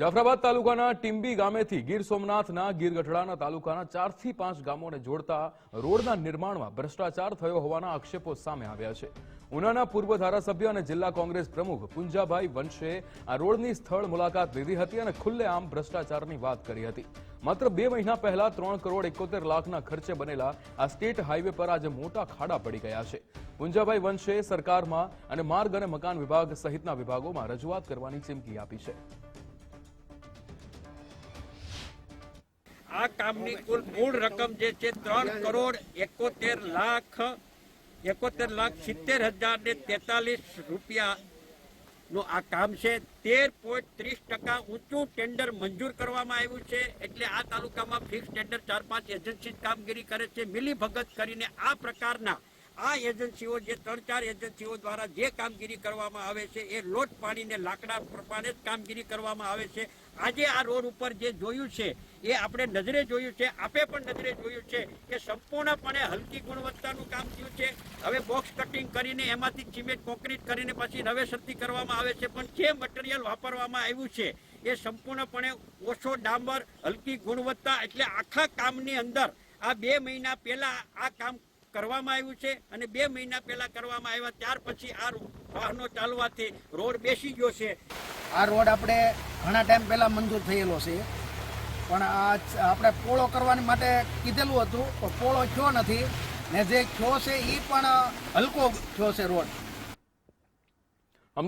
જાફરાબાદ તાલુકાના ટીંબી ગામેથી ગીર સોમનાથના ગીર ગઢડાના તાલુકાના ચારથી પાંચ ગામોને જોડતા રોડના નિર્માણમાં ભ્રષ્ટાચાર થયો હોવાના આક્ષેપો સામે આવ્યા છે. ઉનાના પૂર્વ ધારાસભ્ય અને જિલ્લા કોંગ્રેસ પ્રમુખ પુંજાભાઈ વંશે આ રોડની સ્થળ મુલાકાત લીધી હતી અને ખુલ્લેઆમ ભ્રષ્ટાચારની વાત કરી હતી. માત્ર બે મહિના પહેલા ત્રણ કરોડ એકોતેર લાખના ખર્ચે બનેલા આ સ્ટેટ હાઈવે પર આજે મોટા ખાડા પડી ગયા છે. પુંજાભાઈ વંશે સરકારમાં અને માર્ગ અને મકાન વિભાગ સહિતના વિભાગોમાં રજૂઆત કરવાની ચીમકી આપી છે. આ કામની કુલ મૂળ રકમ જે છે ત્રણ કરોડ એકોતેર લાખ એકોતેર લાખ સિત્તેર હજાર ને તેતાલીસ રૂપિયા નું આ કામ છે. તેર પોઈન્ટ ત્રીસ ટકા ઊંચું ટેન્ડર મંજૂર કરવામાં આવ્યું છે. એટલે આ તાલુકામાં ફિક્સ ટેન્ડર ચાર પાંચ એજન્સી કામગીરી કરે છે. મિલીભગત કરીને આ પ્રકારના આ એજન્સીઓ જે ત્રણ ચાર એજન્સીઓ દ્વારા જે કામગીરી કરવામાં આવે છે, એ લોટ પાણીને લાકડા પ્રમાણે જ કામગીરી કરવામાં આવે છે. આજે આ રોડ ઉપર જે જોયું છે, એ આપણે નજરે જોયું છે, આપે પણ નજરે જોયું છે કે સંપૂર્ણપણે હલકી ગુણવત્તાનું કામ થયું છે. હવે બોક્સ કટિંગ કરીને એમાંથી સિમેન્ટ કોન્ક્રીટ કરીને પછી નવેસરથી કરવામાં આવે છે. પણ જે મટીરિયલ વાપરવામાં આવ્યું છે, એ સંપૂર્ણપણે ઓછો ડામર હલકી ગુણવત્તા એટલે આખા કામની અંદર આ બે મહિના પહેલાં આ કામ કરવામાં આવ્યું છે અને બે મહિના પહેલા કરવામાં આવ્યા, ત્યાર પછી આ વાહનો ચાલવાથી રોડ બેસી ગયો છે. આ રોડ આપણે ઘણા ટાઈમ પહેલાં મંજૂર થયેલો છે. પણ આ આપણે પોળો કરવાની માટે કીધેલું હતું, પણ પોળો થયો નથી. ને જે થયો છે એ પણ હલકો થયો છે રોડ.